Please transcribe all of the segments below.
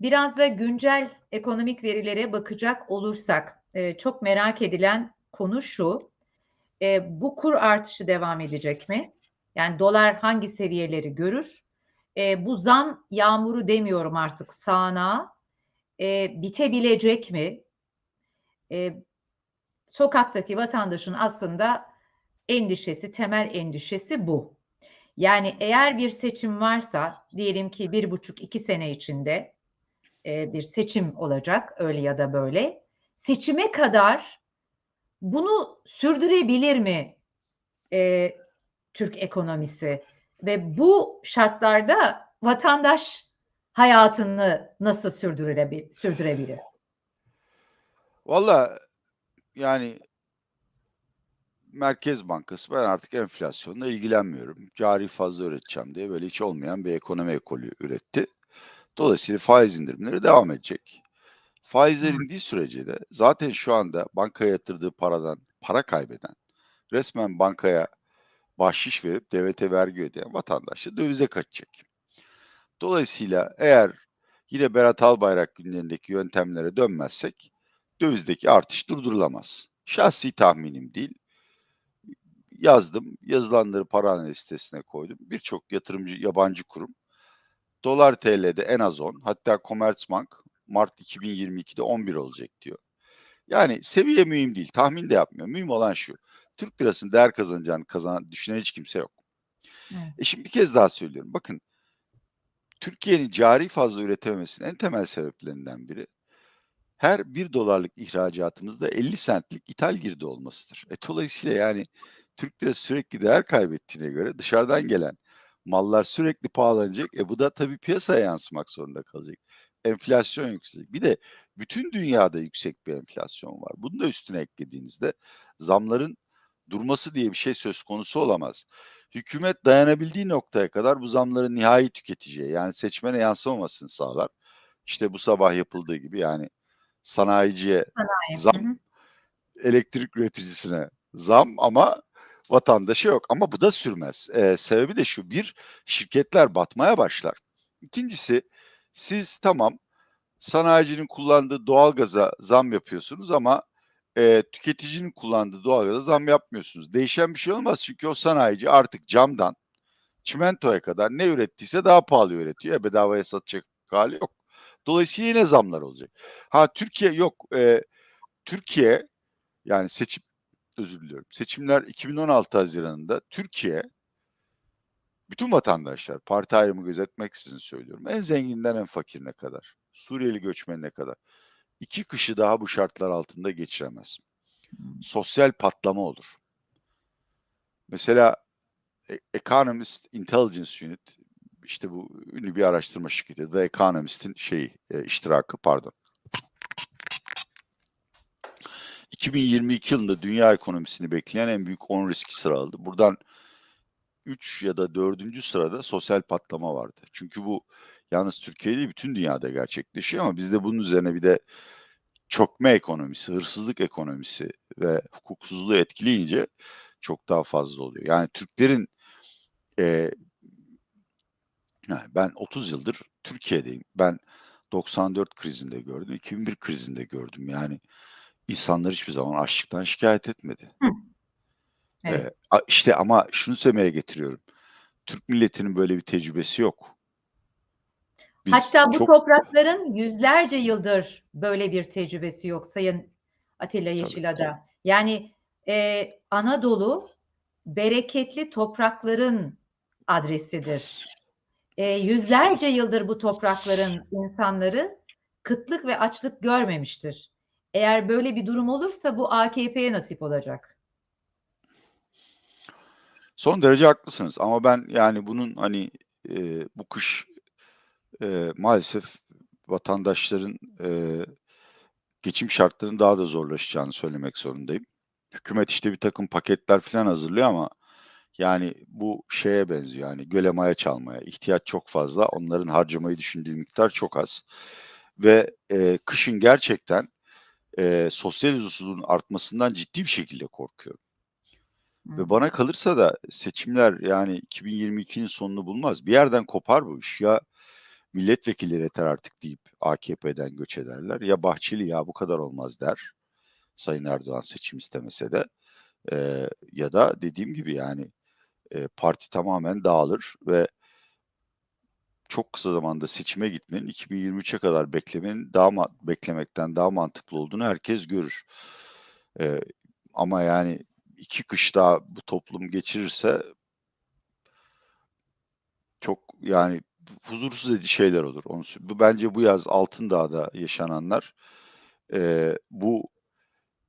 Biraz da güncel ekonomik verilere bakacak olursak, eee, çok merak edilen konu şu: Eee, bu kur artışı devam edecek mi? Yani dolar hangi seviyeleri görür? Eee, bu zam yağmuru demiyorum artık sağanağı, eee, bitebilecek mi? Eee, sokaktaki vatandaşın aslında endişesi, temel endişesi bu. Yani eğer bir seçim varsa, diyelim ki 1,5-2 sene içinde, eee, bir seçim olacak öyle ya da böyle. Seçime kadar bunu sürdürebilir mi, eee, Türk ekonomisi ve bu şartlarda vatandaş hayatını nasıl sürdürebi sürdürebilir? Valla, yani Merkez Bankası, ben artık enflasyonla ilgilenmiyorum. Cari fazla üreteceğim diye böyle hiç olmayan bir ekonomi ekolü üretti. Dolayısıyla faiz indirimleri devam edecek. Faizler indiği sürece de zaten şu anda bankaya yatırdığı paradan para kaybeden, resmen bankaya bahşiş verip devlete vergi ödeyen vatandaş da dövize kaçacak. Dolayısıyla eğer yine Berat Albayrak günlerindeki yöntemlere dönmezsek dövizdeki artış durdurulamaz. Şahsi tahminim değil. Yazdım, yazılanları para analiz sitesine koydum. Birçok yatırımcı, yabancı kurum dolar TL'de en az 10, hatta Commerzbank Mart 2022'de 11 olacak diyor. Yani seviye mühim değil, tahmin de yapmıyor. Mühim olan şu: Türk lirasının değer kazanacağını kazanan, düşünen hiç kimse yok. Evet. E, şimdi bir kez daha söylüyorum. Bakın Türkiye'nin cari fazla üretememesinin en temel sebeplerinden biri, her $1 ihracatımızda 50 centlik ithal girdi olmasıdır. E, dolayısıyla yani Türk lirası sürekli değer kaybettiğine göre dışarıdan gelen mallar sürekli pahalanacak. E, bu da tabii piyasaya yansımak zorunda kalacak. Enflasyon yükselecek. Bir de bütün dünyada yüksek bir enflasyon var. Bunu da üstüne eklediğinizde zamların durması diye bir şey söz konusu olamaz. Hükümet dayanabildiği noktaya kadar bu zamları nihai tüketiciye, yani seçmene yansımamasını sağlar. İşte bu sabah yapıldığı gibi yani sanayiciye Sanayi. Zam, elektrik üreticisine zam ama vatandaşa yok. Ama bu da sürmez. Eee, sebebi de şu: 1, şirketler batmaya başlar. 2'ncisi siz tamam, sanayicinin kullandığı doğalgaza zam yapıyorsunuz ama, eee, tüketicinin kullandığı doğalgaza zam yapmıyorsunuz. Değişen bir şey olmaz çünkü o sanayici artık camdan çimentoya kadar ne ürettiyse daha pahalı üretiyor. E, bedavaya satacak hâli yok. Dolayısıyla yine zamlar olacak. Ha, Türkiye yok, eee, Türkiye yani seçim özür diliyorum. Seçimler 2016 haziranında Türkiye bütün vatandaşlar, parti ayrımı gözetmeksizin söylüyorum, en zenginden en fakirine kadar, Suriyeli göçmenine kadar 2 kışı daha bu şartlar altında geçiremez. Hımm. Sosyal patlama olur. Mesela E Economist Intelligence Unit, işte bu ünlü bir araştırma şirketi, The Economist'in şeyi, eee, iştirakı, pardon. 2022 yılında dünya ekonomisini bekleyen en büyük 10 riski sıraladı. Buradan 3 ya da 4. sırada sosyal patlama vardı. Çünkü bu yalnız Türkiye değil, bütün dünyada gerçekleşiyor ama bizde bunun üzerine bir de çökme ekonomisi, hırsızlık ekonomisi ve hukuksuzluğu etkileyince çok daha fazla oluyor. Yani Türklerin, eee yani ben 30 yıldır Türkiye'deyim. Ben 94 krizinde gördüm, 2001 krizinde gördüm. Yani insanlar hiçbir zaman açlıktan şikâyet etmedi. Eee, Evet. a işte ama şunu söylemeye getiriyorum. Türk milletinin böyle bir tecrübesi yok. Biz Hatta bu çok toprakların yüzlerce yıldır böyle bir tecrübesi yok Sayın Atilla Tabii. Yeşilada. Yani, eee, Anadolu bereketli toprakların adresidir. Eee, yüzlerce yıldır bu toprakların insanları kıtlık ve açlık görmemiştir. Eğer böyle bir durum olursa bu AKP'ye nasip olacak. Son derece haklısınız ama ben yani bunun, hani, eee, bu kış, eee, maalesef vatandaşların, eee, geçim şartlarının daha da zorlaşacağını söylemek zorundayım. Hükümet, işte, birtakım paketler filan hazırlıyor ama yani bu şeye benziyor, hani, göle maya çalmaya. İhtiyaç çok fazla, onların harcamayı düşündüğü miktar çok az ve, eee, kışın gerçekten, eee, sosyal huzursuzluğun artmasından ciddi bir şekilde korkuyorum. Ve bana kalırsa da seçimler yani 2022'nin sonunu bulmaz. Bir yerden kopar bu iş. Ya milletvekilleri yeter artık deyip AKP'den göç ederler. Ya Bahçeli ya bu kadar olmaz der. Sayın Erdoğan seçim istemese de. Eee, ya da dediğim gibi yani, eee, parti tamamen dağılır ve çok kısa zamanda seçime gitmenin 2023'e kadar beklemenin daha beklemekten daha mantıklı olduğunu herkes görür. Eee, ama yani 2 kış daha bu toplum geçirirse çok yani huzursuz edici şeyler olur. Onu bu bence bu yaz Altındağ'da yaşananlar, eee, bu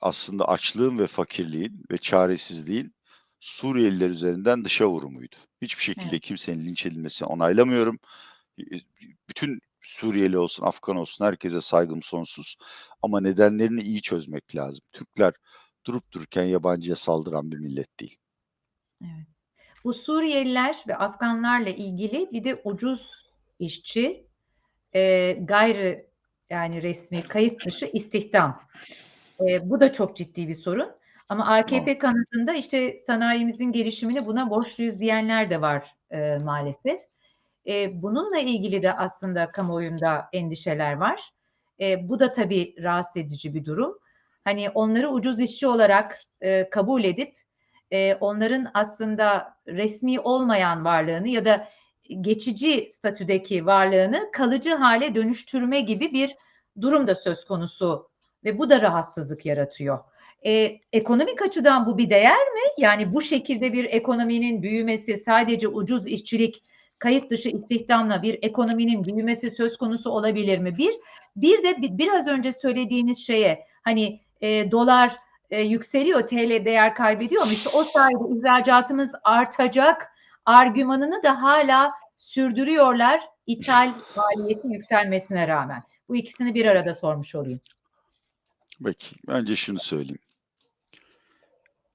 aslında açlığın ve fakirliğin ve çaresizliğin Suriyeliler üzerinden dışa vurumuydu. Hiçbir şekilde Evet. kimsenin linç edilmesini onaylamıyorum. İii, bütün Suriyeli olsun, Afgan olsun herkese saygım sonsuz ama nedenlerini iyi çözmek lazım. Türkler durup dururken yabancıya saldıran bir millet değil. Evet. Bu Suriyeliler ve Afganlarla ilgili bir de ucuz işçi, eee, gayrı yani resmi kayıt dışı istihdam. Eee, bu da çok ciddi bir sorun ama AKP Evet. kanadında işte sanayimizin gelişimini buna borçluyuz diyenler de var, eee, maalesef. Eee, bununla ilgili de aslında kamuoyunda endişeler var. Eee, bu da tabii rahatsız edici bir durum. Hani onları ucuz işçi olarak, eee, kabul edip, eee, onların aslında resmi olmayan varlığını ya da geçici statüdeki varlığını kalıcı hâle dönüştürme gibi bir durum da söz konusu ve bu da rahatsızlık yaratıyor. Eee, ekonomik açıdan bu bir değer mi? Yani bu şekilde bir ekonominin büyümesi sadece ucuz işçilik, kayıt dışı istihdamla bir ekonominin büyümesi söz konusu olabilir mi? Bir, bir de bi biraz önce söylediğiniz şeye, hani, eee, dolar, eee, yükseliyor, TL değer kaybediyor ama işte o sayede ihracatımız artacak argümanını da hâlâ sürdürüyorlar ithal maliyetin yükselmesine rağmen. Bu ikisini bir arada sormuş olayım. Peki, önce şunu söyleyeyim.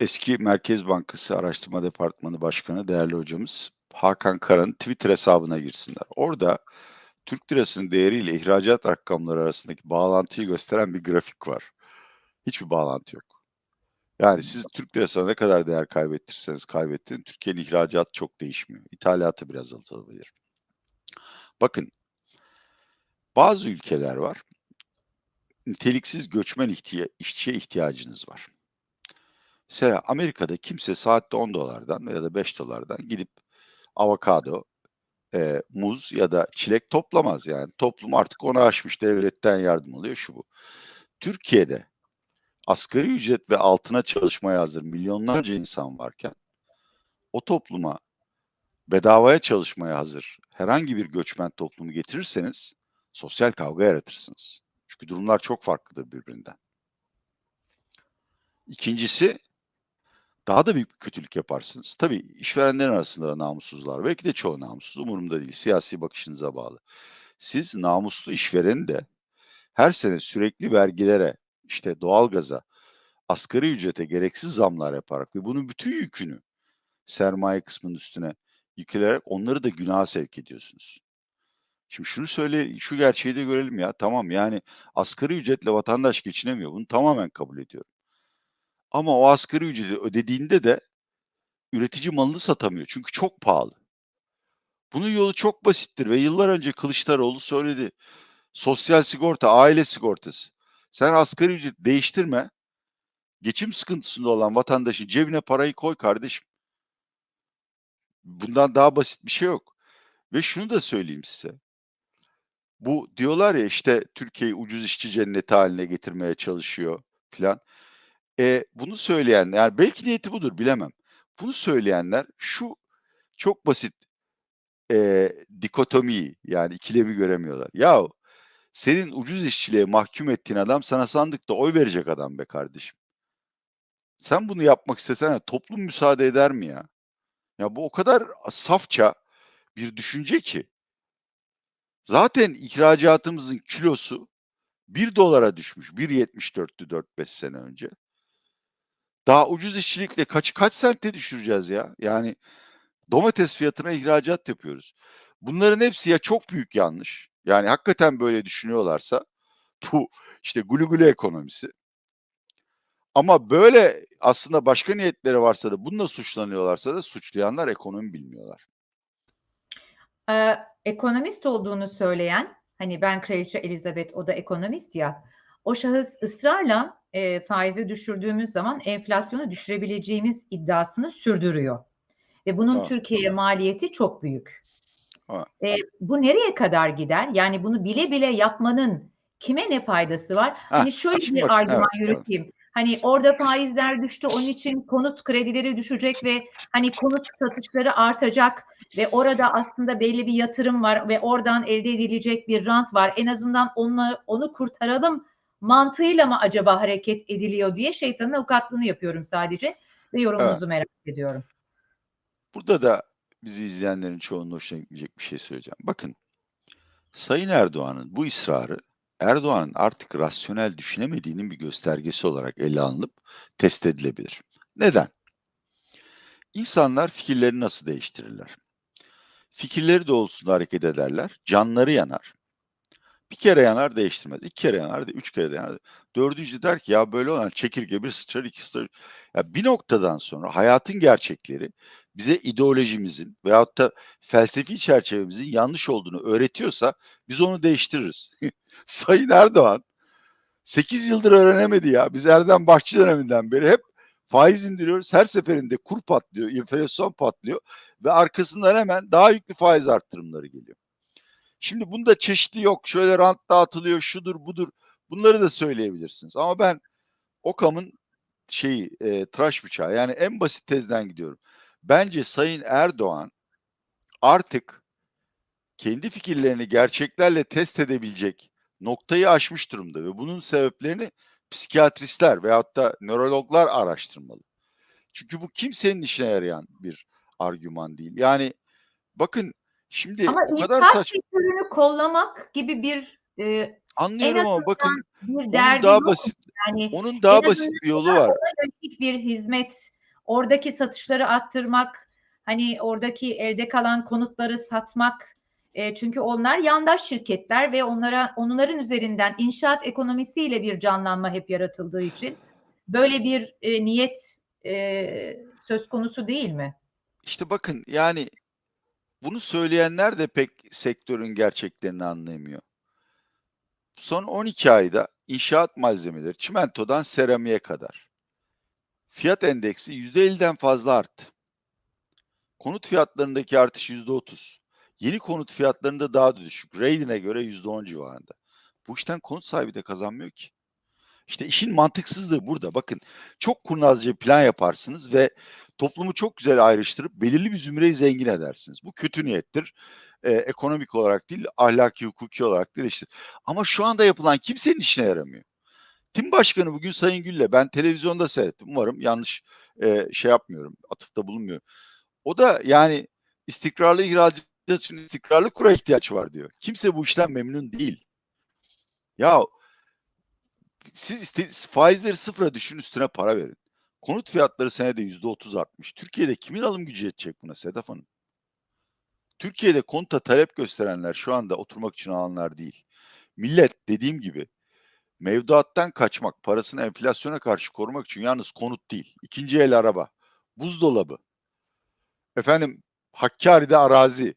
Eski Merkez Bankası Araştırma Departmanı Başkanı değerli hocamız Hakan Kara'nın Twitter hesabına girsinler. Orada Türk lirasının değeriyle ihracat rakamları arasındaki bağlantıyı gösteren bir grafik var. Hiçbir bağlantı yok. Yani siz Türk lirasına ne kadar değer kaybettirseniz kaybettirin, Türkiye'nin ihracatı çok değişmiyor. İthalatı biraz azalabilir. Bakın bazı ülkeler var. Niteliksiz göçmen ihtiya işçiye ihtiyacınız var. Mesela Amerika'da kimse saatte $10'dan ya da $5'dan gidip avokado, eee, muz ya da çilek toplamaz yani. Toplum artık onu aşmış, devletten yardım alıyor, şu bu. Türkiye'de asgari ücret ve altına çalışmaya hazır milyonlarca insan varken o topluma bedavaya çalışmaya hazır herhangi bir göçmen toplumu getirirseniz sosyal kavga yaratırsınız. Çünkü durumlar çok farklıdır birbirinden. İkincisi, daha da büyük bir kötülük yaparsınız. Tabii işverenlerin arasında da namussuzlar. Belki de çoğu namussuz, umurumda değil. Siyasi bakışınıza bağlı. Siz namuslu işvereni de her sene sürekli vergilere, işte doğalgaza, asgari ücrete gereksiz zamlar yaparak ve bunun bütün yükünü sermaye kısmının üstüne yüklenerek onları da günaha sevk ediyorsunuz. Şimdi şunu söyle şu gerçeği de görelim ya. Tamam, yani asgari ücretle vatandaş geçinemiyor. Bunu tamamen kabul ediyorum. Ama o asgari ücreti ödediğinde de üretici malını satamıyor. Çünkü çok pahalı. Bunun yolu çok basittir ve yıllar önce Kılıçdaroğlu söyledi. Sosyal sigorta, aile sigortası. Sen asgari ücret değiştirme. Geçim sıkıntısında olan vatandaşın cebine parayı koy kardeşim. Bundan daha basit bir şey yok. Ve şunu da söyleyeyim size. Bu diyorlar ya işte Türkiye'yi ucuz işçi cenneti haline getirmeye çalışıyor filan. Eee, bunu söyleyen, yani belki niyeti budur bilemem. Bunu söyleyenler şu çok basit, eee, dikotomiyi yani ikilemi göremiyorlar. Yahu senin ucuz işçiliğe mahkum ettiğin adam sana sandıkta oy verecek adam be kardeşim. Sen bunu yapmak istesen toplum müsaade eder mi ya? Ya bu o kadar safça bir düşünce ki. Zaten ihracatımızın kilosu $1'a düşmüş. 1.74'tü 4-5 sene önce. Daha ucuz işçilikle kaçı kaç sente düşüreceğiz ya? Yani domates fiyatına ihracat yapıyoruz. Bunların hepsi ya çok büyük yanlış. Yani hakikaten böyle düşünüyorlarsa bu işte gulu gulu ekonomisi. Ama böyle aslında başka niyetleri varsa da bununla suçlanıyorlarsa da suçlayanlar ekonomi bilmiyorlar. Eee, ekonomist olduğunu söyleyen, hani ben Kraliçe Elizabeth o da ekonomist ya, o şahıs ısrarla e, faizi düşürdüğümüz zaman enflasyonu düşürebileceğimiz iddiasını sürdürüyor. Ve bunun Tamam. Türkiye'ye maliyeti çok büyük. Tamam. E, bu nereye kadar gider? Yani bunu bile bile yapmanın kime ne faydası var? Heh, Hani şöyle bir bak, argüman evet, yürüteyim. Hani orada faizler düştü, onun için konut kredileri düşecek ve hani konut satışları artacak ve orada aslında belli bir yatırım var ve oradan elde edilecek bir rant var. En azından onu, onu kurtaralım mantığıyla mı acaba hareket ediliyor diye şeytanın avukatlığını yapıyorum sadece ve yorumunuzu merak ediyorum. Burada da bizi izleyenlerin çoğunun hoşuna gitmeyecek bir şey söyleyeceğim. Bakın, Sayın Erdoğan'ın bu ısrarı Erdoğan'ın artık rasyonel düşünemediğinin bir göstergesi olarak ele alınıp test edilebilir. Neden? İnsanlar fikirlerini nasıl değiştirirler? Fikirleri doğrultusunda hareket ederler, canları yanar. Bir kere yanar değiştirmez, iki kere yanar, üç kere yanar. Dördüncü der ki ya böyle olan çekirge bir sıçrar, iki sıçrar. Ya bir noktadan sonra hayatın gerçekleri bize ideolojimizin veyahut da felsefi çerçevemizin yanlış olduğunu öğretiyorsa biz onu değiştiririz. Sayın Erdoğan 8 yıldır öğrenemedi ya. Biz Erdem Bahçı döneminden beri hep faiz indiriyoruz. Her seferinde kur patlıyor, enflasyon patlıyor ve arkasından hemen daha yüklü faiz arttırımları geliyor. Şimdi bunda çeşitli yok. Şöyle rant dağıtılıyor, şudur budur. Bunları da söyleyebilirsiniz. Ama ben Okam'ın şeyi e, tıraş bıçağı yani en basit tezden gidiyorum. Bence Sayın Erdoğan artık kendi fikirlerini gerçeklerle test edebilecek noktayı aşmış durumda ve bunun sebeplerini psikiyatristler veyahut da nörologlar araştırmalı. Çünkü bu kimsenin işine yarayan bir argüman değil. Yani bakın şimdi Ama o kadar inşaat saçma sektörünü kollamak gibi bir e, en anlıyorum ama bakın bir onun derdi daha yok. basit Yani onun daha basit azından bir yolu ona var. yönelik bir hizmet, oradaki satışları arttırmak, hani oradaki elde kalan konutları satmak. E, çünkü onlar yandaş şirketler ve onlara onların üzerinden inşaat ekonomisiyle bir canlanma hep yaratıldığı için böyle bir e, niyet e, söz konusu değil mi? İşte bakın yani bunu söyleyenler de pek sektörün gerçeklerini anlayamıyor. Son 12 ayda inşaat malzemeleri çimentodan seramiğe kadar fiyat endeksi %50'den fazla arttı. Konut fiyatlarındaki artış %30. Yeni konut fiyatlarında daha da düşük. Rating'e göre %10 civarında. Bu işten konut sahibi de kazanmıyor ki. İşte işin mantıksızlığı burada. Bakın çok kurnazca plan yaparsınız ve toplumu çok güzel ayrıştırıp belirli bir zümreyi zengin edersiniz. Bu kötü niyettir. Ee, ekonomik olarak değil, ahlaki, hukuki olarak değil işte. Ama şu anda yapılan kimsenin işine yaramıyor. Tim Başkanı bugün Sayın Gül'le ben televizyonda seyrettim. Umarım yanlış e, şey yapmıyorum, atıfta bulunmuyor. O da yani istikrarlı ihracat için istikrarlı kura ihtiyaç var diyor. Kimse bu işten memnun değil. Ya siz iste, faizleri sıfıra düşün üstüne para verin. Konut fiyatları senede yüzde otuz artmış. Türkiye'de kimin alım gücü yetecek buna Sedef Hanım? Türkiye'de konuta talep gösterenler şu anda oturmak için alanlar değil. Millet dediğim gibi mevduattan kaçmak, parasını enflasyona karşı korumak için yalnız konut değil. İkinci el araba, buzdolabı, efendim Hakkari'de arazi,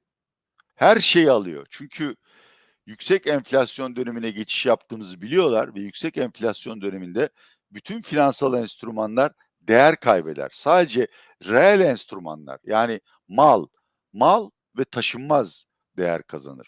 her şeyi alıyor. Çünkü yüksek enflasyon dönemine geçiş yaptığımızı biliyorlar ve yüksek enflasyon döneminde bütün finansal enstrümanlar değer kaybeder. Sadece reel enstrümanlar yani mal, mal ve taşınmaz değer kazanır.